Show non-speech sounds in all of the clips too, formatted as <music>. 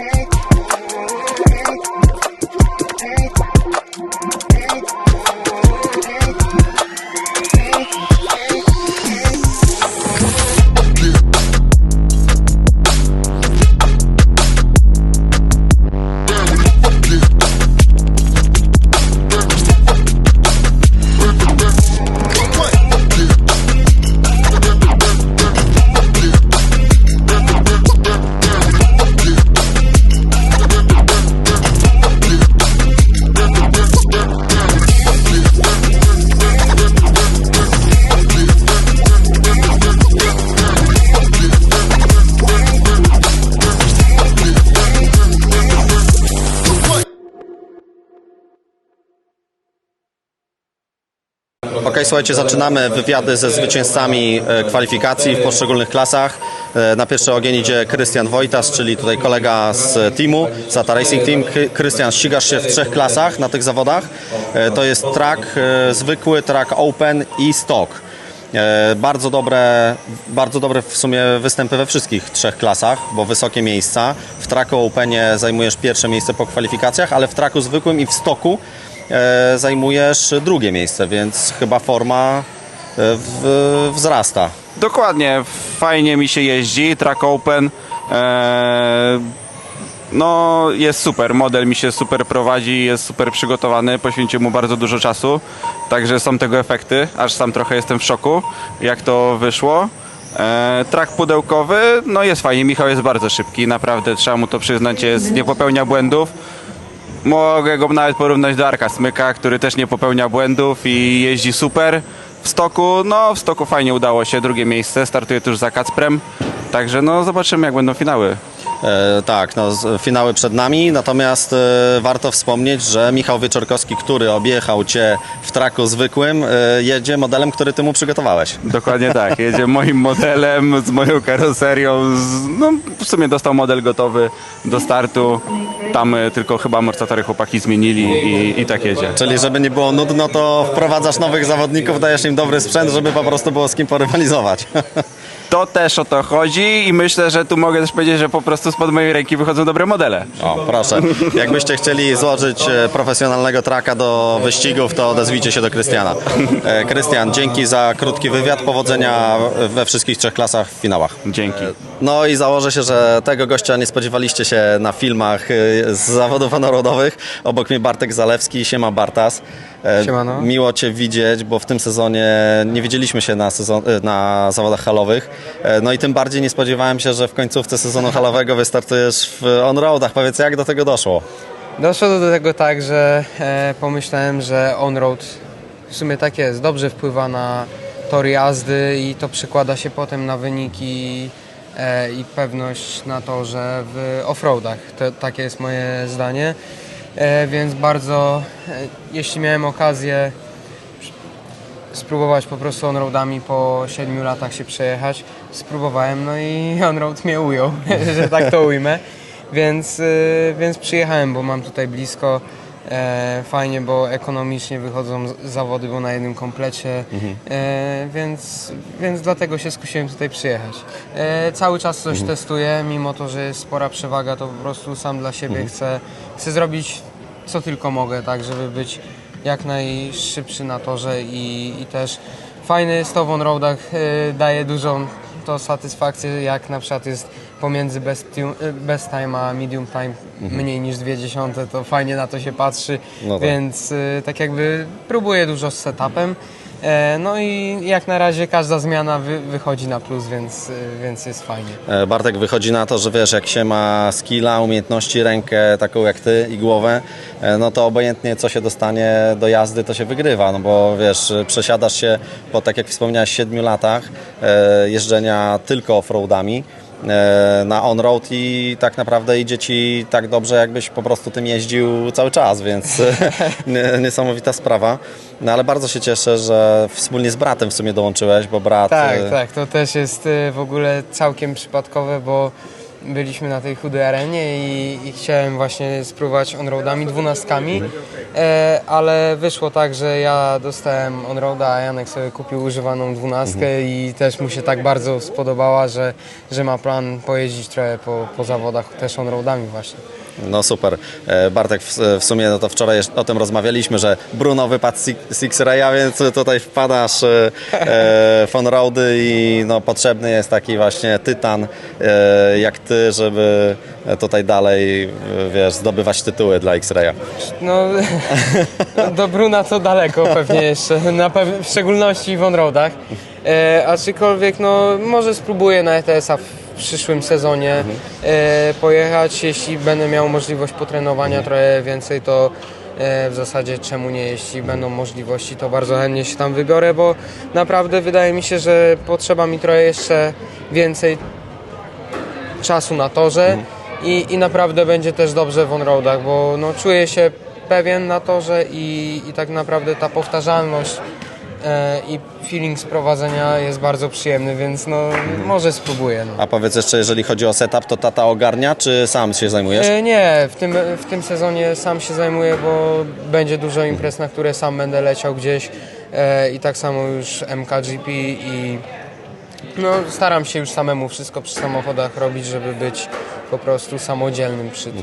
okay. Ok, słuchajcie, zaczynamy wywiady ze zwycięzcami e, kwalifikacji w poszczególnych klasach. E, Na pierwszy ogień idzie Krystian Wojtas, czyli tutaj kolega z teamu, Zata Racing Team. Kry- Krystian, ścigasz się w trzech klasach na tych zawodach. E, To jest track zwykły, track open i stock. Bardzo dobre, bardzo dobre w sumie występy we wszystkich trzech klasach, bo wysokie miejsca. W tracku Openie zajmujesz pierwsze miejsce po kwalifikacjach, ale w tracku zwykłym i w stoku zajmujesz drugie miejsce, więc chyba forma e, w, wzrasta. Dokładnie, fajnie mi się jeździ, track open. Eee, no jest super, model mi się super prowadzi, jest super przygotowany, poświęcił mu bardzo dużo czasu, także są tego efekty, aż sam trochę jestem w szoku, jak to wyszło. Eee, track pudełkowy, no jest fajnie, Michał jest bardzo szybki, naprawdę trzeba mu to przyznać, jest, nie popełnia błędów. Mogę go nawet porównać do Arka Smyka, który też nie popełnia błędów i jeździ super. W stoku, no w stoku fajnie udało się, drugie miejsce, startuje tuż za Kacprem. Także no zobaczymy jak będą finały. E, tak, no, finały przed nami, natomiast e, warto wspomnieć, że Michał Wieczorkowski, który objechał Cię w traku zwykłym, e, jedzie modelem, który Ty mu przygotowałeś. Dokładnie tak, jedzie <laughs> moim modelem, z moją karoserią. Z, no w sumie dostał model gotowy do startu. Tam tylko chyba amortyzatory chłopaki zmienili i, i tak jedzie. Czyli żeby nie było nudno, to wprowadzasz nowych zawodników, dajesz im dobry sprzęt, żeby po prostu było z kim porywalizować. <laughs> To też o to chodzi i myślę, że tu mogę też powiedzieć, że po prostu spod mojej ręki wychodzą dobre modele. O, proszę. Jakbyście chcieli złożyć e, profesjonalnego traka do wyścigów, to odezwijcie się do Krystiana. E, Krystian, dzięki za krótki wywiad. Powodzenia we wszystkich trzech klasach w finałach. Dzięki. No i założę się, że tego gościa nie spodziewaliście się na filmach z zawodów honorowych. Obok mnie Bartek Zalewski, siema Bartas. E, Siemano. Miło Cię widzieć, bo w tym sezonie nie widzieliśmy się na, sezon, na zawodach halowych. E, No i tym bardziej nie spodziewałem się, że w końcówce sezonu halowego wystartujesz w on-roadach. Powiedz, jak do tego doszło? Doszło do tego tak, że e, pomyślałem, że on-road w sumie tak jest, dobrze wpływa na tor jazdy i to przekłada się potem na wyniki e, i pewność na to, że w offroadach. To, takie jest moje zdanie. E, więc bardzo, e, jeśli miałem okazję spróbować po prostu on-roadami po 7 latach się przejechać. Spróbowałem, no i <laughs> on-road mnie ujął, <laughs> że tak to ujmę. Więc, y, więc przyjechałem, bo mam tutaj blisko. E, fajnie, bo ekonomicznie wychodzą zawody, bo na jednym komplecie, e, więc, więc dlatego się skusiłem tutaj przyjechać. E, cały czas coś testuję, mimo to, że jest spora przewaga, to po prostu sam dla siebie chcę, chcę zrobić co tylko mogę, tak, żeby być jak najszybszy na torze i, i też fajny jest to w on-roadach, y, daje dużą to satysfakcję, jak na przykład jest pomiędzy best, y, best time a medium time mniej niż dwie dziesiąte, to fajnie na to się patrzy, No tak. więc y, tak jakby próbuję dużo z setupem. E, No i jak na razie każda zmiana wy, wychodzi na plus, więc, y, więc jest fajnie. E, Bartek, wychodzi na to, że wiesz, jak się ma skilla, umiejętności, rękę taką jak ty i głowę, e, no to obojętnie co się dostanie do jazdy, to się wygrywa, no bo wiesz, przesiadasz się po, tak jak wspomniałeś, 7 latach e, jeżdżenia tylko offroadami e, na on-road i tak naprawdę idzie Ci tak dobrze, jakbyś po prostu tym jeździł cały czas, więc <laughs> nie- niesamowita sprawa. No ale bardzo się cieszę, że wspólnie z bratem w sumie dołączyłeś, bo brat... Tak, e, tak, to też jest y, w ogóle całkiem przypadkowe, bo byliśmy na tej chudej arenie i, i chciałem właśnie spróbować onroadami, dwunastkami, e, ale wyszło tak, że ja dostałem onroada, a Janek sobie kupił używaną dwunastkę i też mu się tak bardzo spodobała, że, że ma plan pojeździć trochę po, po zawodach też onroadami właśnie. No super. E, Bartek, w, sumie no to wczoraj o tym rozmawialiśmy, że Bruno wypadł z Six- Raya, więc tutaj wpadasz e, e, w on-roady i no, potrzebny jest taki właśnie tytan jak ty, żeby tutaj dalej, wiesz, zdobywać tytuły dla X-Raya. No, <laughs> do Bruna to daleko pewnie jeszcze, w szczególności w onroadach. E, aczkolwiek no, może spróbuję na ETS-a przyszłym sezonie e, pojechać, jeśli będę miał możliwość potrenowania trochę więcej, to e, w zasadzie czemu nie, jeśli będą możliwości, to bardzo chętnie się tam wybiorę, bo naprawdę wydaje mi się, że potrzeba mi trochę jeszcze więcej czasu na torze i, i naprawdę będzie też dobrze w on-roadach, bo no, czuję się pewien na torze i, i tak naprawdę ta powtarzalność i feeling sprowadzenia jest bardzo przyjemny, więc no może spróbuję. No. A powiedz jeszcze, jeżeli chodzi o setup, to tata ogarnia, czy sam się zajmujesz? E, Nie, w tym, w tym sezonie sam się zajmuję, bo będzie dużo imprez, na które sam będę leciał gdzieś e, i tak samo już MKGP i no, staram się już samemu wszystko przy samochodach robić, żeby być po prostu samodzielnym przy tym.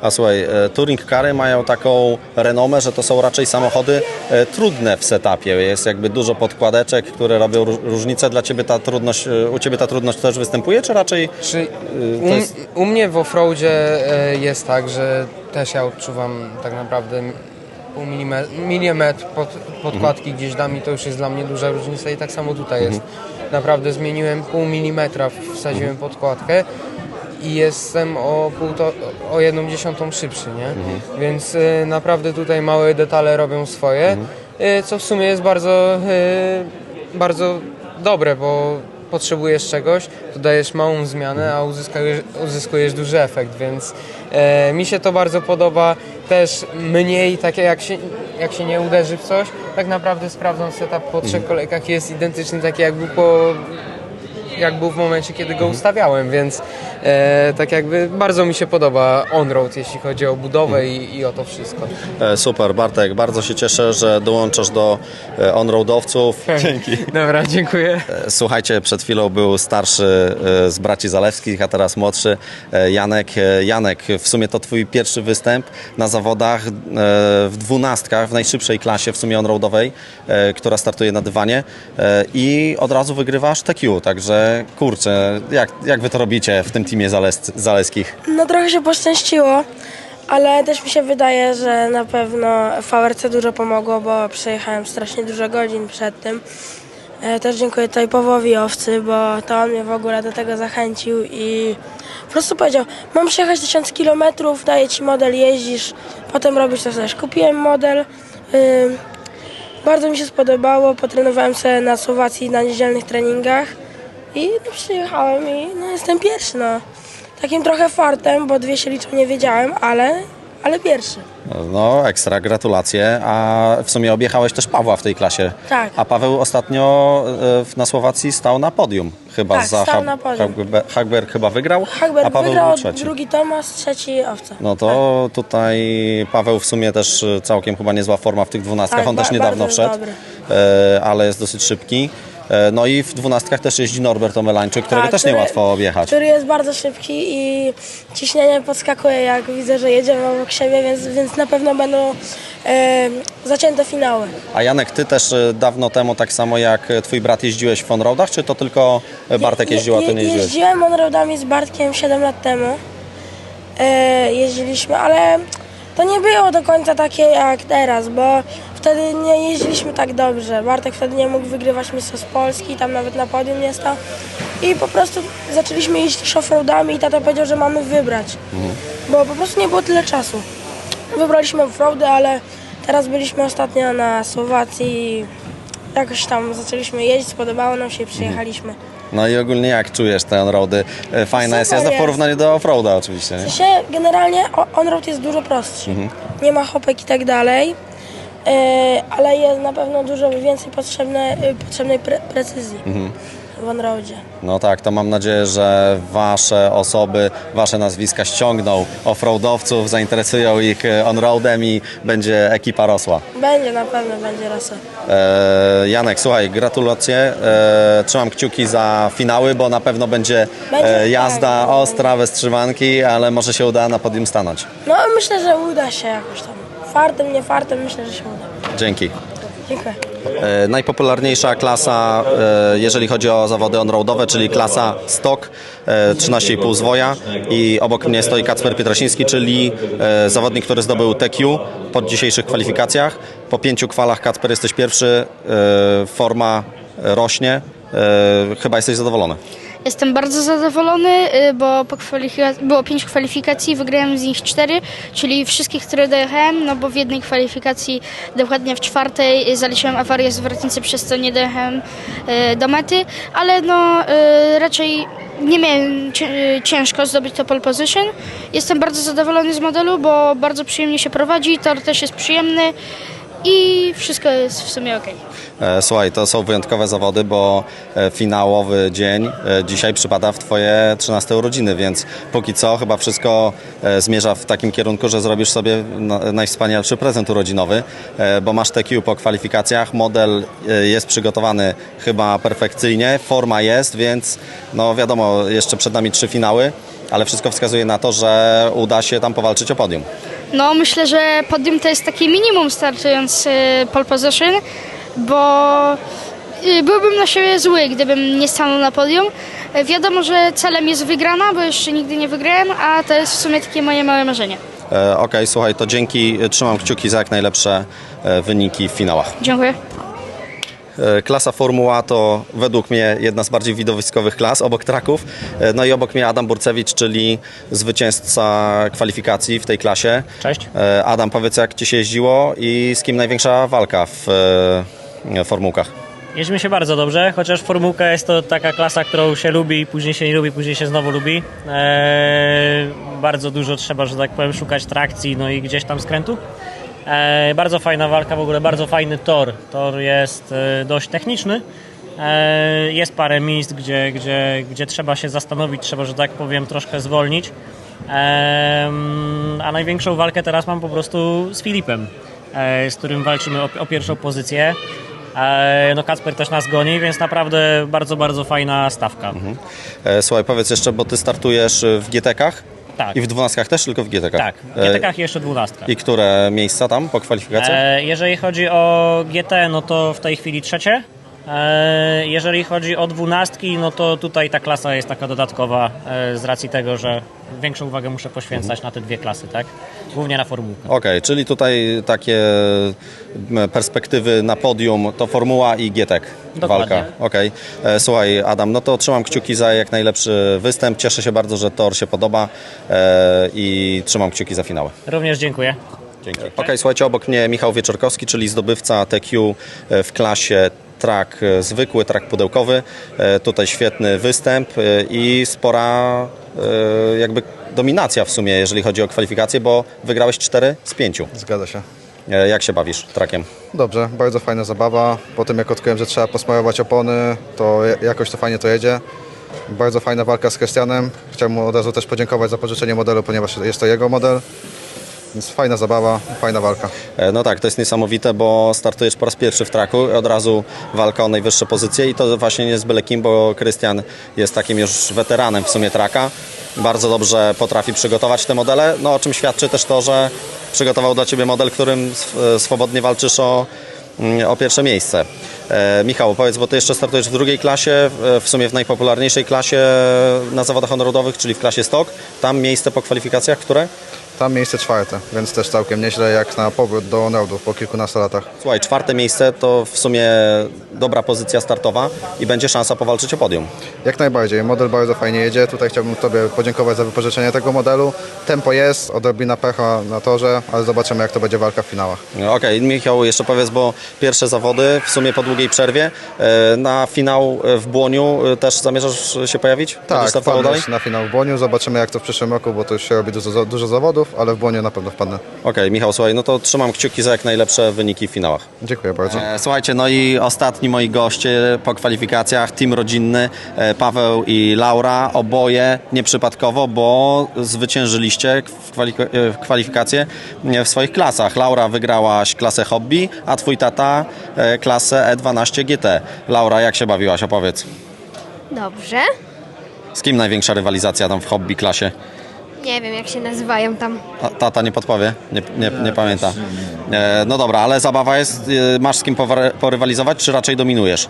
A słuchaj, e, touring kary mają taką renomę, że to są raczej samochody e, trudne w setupie. Jest jakby dużo podkładeczek, które robią ró- różnicę. Dla Ciebie ta trudność, e, u Ciebie ta trudność też występuje, czy raczej Czy u, jest- u mnie w offroadzie jest tak, że też ja odczuwam tak naprawdę pół milimetr, milimetr pod, podkładki gdzieś dam i to już jest dla mnie duża różnica i tak samo tutaj jest. Naprawdę zmieniłem pół milimetra, wsadziłem podkładkę i jestem o, pół to, o jedną dziesiątą szybszy, nie? Więc e, naprawdę tutaj małe detale robią swoje, e, co w sumie jest bardzo, e, bardzo dobre, bo potrzebujesz czegoś, to dajesz małą zmianę, a uzyskujesz, uzyskujesz duży efekt, więc e, mi się to bardzo podoba. Też mniej takie jak się, jak się nie uderzy w coś, tak naprawdę sprawdzam setup po trzech kolejkach jest identyczny taki jak był po jak był w momencie, kiedy go ustawiałem, więc e, tak jakby bardzo mi się podoba on-road, jeśli chodzi o budowę i, i o to wszystko. E, Super, Bartek, bardzo się cieszę, że dołączasz do e, on-roadowców. <laughs> Dzięki. Dobra, dziękuję. E, Słuchajcie, przed chwilą był starszy e, z braci Zalewskich, a teraz młodszy Janek. Janek, w sumie to twój pierwszy występ na zawodach w dwunastkach, w najszybszej klasie w sumie on-roadowej, która startuje na dywanie i od razu wygrywasz TQ, także kurczę, jak, jak wy to robicie w tym teamie Zales, Zaleskich? No trochę się poszczęściło, ale też mi się wydaje, że na pewno VRC dużo pomogło, bo przejechałem strasznie dużo godzin przed tym. E, Też dziękuję tutaj Owcy, bo to on mnie w ogóle do tego zachęcił i po prostu powiedział, mam przejechać 1000 km, daję ci model, jeździsz, potem robisz to też. Kupiłem model, bardzo mi się spodobało, potrenowałem sobie na Słowacji na niedzielnych treningach i no, przyjechałem i no, jestem pierwszy. No. Takim trochę fartem, bo dwie się liczą nie wiedziałem, ale, ale pierwszy. No, ekstra, gratulacje. A w sumie objechałeś też Pawła w tej klasie. Tak. A Paweł ostatnio e, na Słowacji stał na podium. Chyba Tak, za stał Hab- na podium. Hagberg, Hagberg chyba wygrał, Hagberg a Paweł wygrał, był trzeci. drugi Tomasz, trzeci Owca. No to tutaj Paweł w sumie też e, całkiem chyba niezła forma w tych dwunastkach. Tak, On też niedawno wszedł, e, ale jest dosyć szybki. E, No i w dwunastkach też jeździ Norbert Omelańczyk, którego Tak, też który- niełatwo objechać. Który jest bardzo szybki i ciśnienie podskakuje, jak widzę, że jedziemy obok siebie, więc, więc na pewno będą e, zacięte finały. A Janek, ty też e, dawno temu, tak samo jak twój brat, jeździłeś w onroadach, czy to tylko Bartek Je- jeździł, a ty nie jeździłeś? Jeździłem onroadami z Bartkiem 7 lat temu. E, jeździliśmy, ale to nie było do końca takie jak teraz, bo wtedy nie jeździliśmy tak dobrze. Bartek wtedy nie mógł wygrywać Mistrzostw Polski, tam nawet na podium nie stał. I po prostu zaczęliśmy jeździć offroadami i tata powiedział, że mamy wybrać, bo po prostu nie było tyle czasu. Wybraliśmy offroady, ale teraz byliśmy ostatnio na Słowacji i jakoś tam zaczęliśmy jeździć, spodobało nam się i przyjechaliśmy. No i ogólnie jak czujesz te onroady? E, Fajna jest Super jazda w jest. porównaniu do offroada oczywiście, nie? się generalnie o- on-road jest dużo prostszy. Nie ma hopek i tak dalej, ale jest na pewno dużo więcej potrzebne, e, potrzebnej pre, precyzji w on-roadzie. No tak, to mam nadzieję, że wasze osoby, wasze nazwiska ściągną offroadowców, zainteresują ich e, onroadem i będzie ekipa rosła. Będzie na pewno, będzie rosła. E, Janek, słuchaj, gratulacje. E, trzymam kciuki za finały, bo na pewno będzie, Będzie, e, jazda tak, ostra, bez trzymanki, ale może się uda na podium stanąć. No myślę, że uda się jakoś tam. Fartem, nie fartem, myślę, że się uda. Dzięki. Dziękuję. E, najpopularniejsza klasa, e, jeżeli chodzi o zawody onroadowe, czyli klasa stock, e, 13,5 zwoja i obok mnie stoi Kacper Pietrasiński, czyli e, zawodnik, który zdobył TQ po dzisiejszych kwalifikacjach. Po pięciu kwalach Kacper jesteś pierwszy, e, forma rośnie. E, chyba jesteś zadowolony. Jestem bardzo zadowolony, y, bo było pięć kwalifikacji, wygrałem z nich cztery, czyli wszystkich, które dojechałem, no bo w jednej kwalifikacji, dokładnie w czwartej, y, zaliczyłem awarię zwrotnicy, przez co nie dojechałem y, do mety, ale no raczej nie miałem cię- ciężko zdobyć to pole position. Jestem bardzo zadowolony z modelu, bo bardzo przyjemnie się prowadzi, tor też jest przyjemny i wszystko jest w sumie ok. E, Słuchaj, to są wyjątkowe zawody, bo e, finałowy dzień e, dzisiaj przypada w Twoje 13 urodziny, więc póki co chyba wszystko zmierza w takim kierunku, że zrobisz sobie na- najwspanialszy prezent urodzinowy, bo masz TQ po kwalifikacjach, model jest przygotowany chyba perfekcyjnie, forma jest, więc no wiadomo, jeszcze przed nami trzy finały, ale wszystko wskazuje na to, że uda się tam powalczyć o podium. No myślę, że podium to jest takie minimum startując pole position, bo y, byłbym na siebie zły, gdybym nie stanął na podium. Wiadomo, że celem jest wygrana, bo jeszcze nigdy nie wygrałem, a to jest w sumie takie moje małe marzenie. E, Okej, słuchaj, to dzięki, trzymam kciuki za jak najlepsze e, wyniki w finałach. Dziękuję. E, Klasa Formuła to według mnie jedna z bardziej widowiskowych klas obok traków. E, No i obok mnie Adam Burcewicz, czyli zwycięzca kwalifikacji w tej klasie. Cześć. E, Adam, powiedz jak Ci się jeździło i z kim największa walka w formułkach? Jeździ mi się bardzo dobrze, chociaż formułka jest to taka klasa, którą się lubi, później się nie lubi, później się znowu lubi. Eee, bardzo dużo trzeba, że tak powiem, szukać trakcji, no i gdzieś tam skrętu. Eee, bardzo fajna walka, w ogóle bardzo fajny tor. Tor jest e, dość techniczny. Eee, jest parę miejsc, gdzie, gdzie, gdzie trzeba się zastanowić, trzeba, że tak powiem, troszkę zwolnić. A największą walkę teraz mam po prostu z Filipem, e, z którym walczymy o, o pierwszą pozycję. E, No Kacper też nas goni, więc naprawdę bardzo, bardzo fajna stawka. E, Słuchaj, powiedz jeszcze, bo Ty startujesz w GTK-ach Tak. i w 12 też, tylko w GTK. Tak, w E, GTK jeszcze dwunastka. I które miejsca tam po kwalifikacjach? E, jeżeli chodzi o GT, no to w tej chwili trzecie. E, jeżeli chodzi o dwunastki, no to tutaj ta klasa jest taka dodatkowa e, z racji tego, że większą uwagę muszę poświęcać na te dwie klasy, tak? Głównie na formułkę. Okej, czyli tutaj takie perspektywy na podium to Formuła i GTEK Dokładnie. walka. Okej. E, Słuchaj Adam, no to trzymam kciuki za jak najlepszy występ. Cieszę się bardzo, że tor się podoba i trzymam kciuki za finały. Również dziękuję. Dzięki. Okej, słuchajcie, obok mnie Michał Wieczorkowski, czyli zdobywca TQ w klasie trak e, zwykły, trak pudełkowy. E, Tutaj świetny występ e, i spora jakby dominacja w sumie, jeżeli chodzi o kwalifikacje, bo wygrałeś 4 z 5. Zgadza się. Jak się bawisz trakiem? Dobrze, bardzo fajna zabawa. Po tym jak odkryłem, że trzeba posmarować opony, to ja- jakoś to fajnie to jedzie. Bardzo fajna walka z Krystianem. Chciałbym mu od razu też podziękować za pożyczenie modelu, ponieważ jest to jego model. Więc fajna zabawa, fajna walka. E, No tak, to jest niesamowite, bo startujesz po raz pierwszy w traku, od razu walka o najwyższe pozycje i to właśnie nie z byle kim, bo Krystian jest takim już weteranem w sumie traka. Bardzo dobrze potrafi przygotować te modele, no o czym świadczy też to, że przygotował dla Ciebie model, którym sw- swobodnie walczysz o, mm, o pierwsze miejsce. E, Michał, powiedz, bo Ty jeszcze startujesz w drugiej klasie, w- sumie w najpopularniejszej klasie na zawodach honorowych, czyli w klasie stock. Tam miejsce po kwalifikacjach, które? Tam miejsce czwarte, więc też całkiem nieźle jak na powrót do Nordów po kilkunastu latach. Słuchaj, czwarte miejsce to w sumie dobra pozycja startowa i będzie szansa powalczyć o podium. Jak najbardziej, model bardzo fajnie jedzie. Tutaj chciałbym Tobie podziękować za wypożyczenie tego modelu. Tempo jest, odrobina pecha na torze, ale zobaczymy jak to będzie walka w finałach. No, Okej, Michał, jeszcze powiedz, bo pierwsze zawody w sumie po długiej przerwie. e, Na finał w Błoniu e, też zamierzasz się pojawić? Tak, na finał w Błoniu. Zobaczymy jak to w przyszłym roku, bo to już się robi dużo, dużo zawodów, ale w Błoniu na pewno wpadnę. Okej, Michał, słuchaj, no to trzymam kciuki za jak najlepsze wyniki w finałach. Dziękuję bardzo. E, Słuchajcie, no i ostatni moi goście po kwalifikacjach, team rodzinny, e, Paweł i Laura, oboje nieprzypadkowo, bo zwyciężyliście w kwali- e, w kwalifikacje e, w swoich klasach. Laura wygrałaś klasę hobby, a twój tata e, klasę E12 GT. Laura, jak się bawiłaś? Opowiedz. Dobrze. Z kim największa rywalizacja tam w hobby klasie? Nie wiem, jak się nazywają tam. Ta- Tata nie podpowie? Nie, nie, nie pamięta. E, No dobra, ale zabawa jest, e, masz z kim porywalizować, czy raczej dominujesz?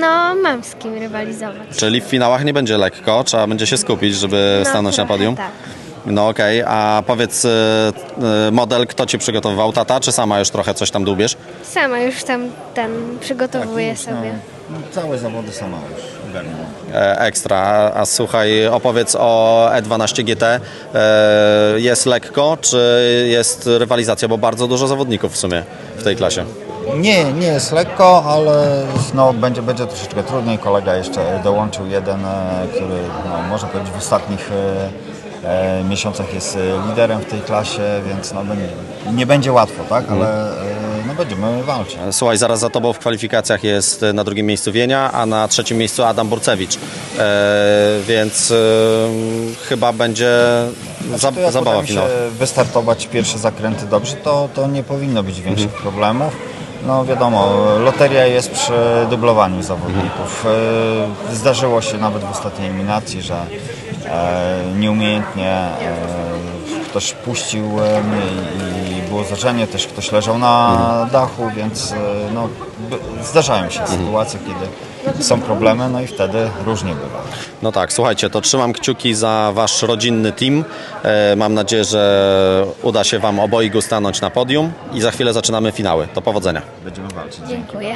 No, mam z kim rywalizować. Czyli w finałach nie będzie lekko, trzeba będzie się skupić, żeby No, stanąć na trochę podium. Tak. No okej, a powiedz e, e, model, kto ci przygotowywał, tata, czy sama już trochę coś tam dłubiesz? Sama już tam ten przygotowuję sobie. Całe zawody sama już ekstra, a, słuchaj, opowiedz o E12 GT. E, jest lekko, czy jest rywalizacja, bo bardzo dużo zawodników w sumie w tej klasie. Nie, nie jest lekko, ale no, będzie, będzie troszeczkę trudniej. Kolega jeszcze dołączył jeden, e, który no, można powiedzieć w ostatnich e, e, miesiącach jest e, liderem w tej klasie, więc no, będzie- nie będzie łatwo, tak? Ale e, będziemy walczyć. Słuchaj, zaraz za tobą w kwalifikacjach jest e, na drugim miejscu Wienia, a na trzecim miejscu Adam Burcewicz. E, więc e, chyba będzie za, To jak zabawa finałowa. wystartować pierwsze zakręty dobrze, to, to nie powinno być większych problemów. No wiadomo, loteria jest przy dublowaniu zawodników. E, Zdarzyło się nawet w ostatniej eliminacji, że e, nieumiejętnie e, ktoś puścił e, mnie i- i było zdarzenie, też ktoś leżał na dachu, więc e, no, zdarzają się sytuacje, kiedy są problemy, no i wtedy różnie bywa. No tak, słuchajcie, to trzymam kciuki za wasz rodzinny team. E, mam nadzieję, że uda się wam obojgu stanąć na podium i za chwilę zaczynamy finały. Do powodzenia. Będziemy walczyć. Dziękuję.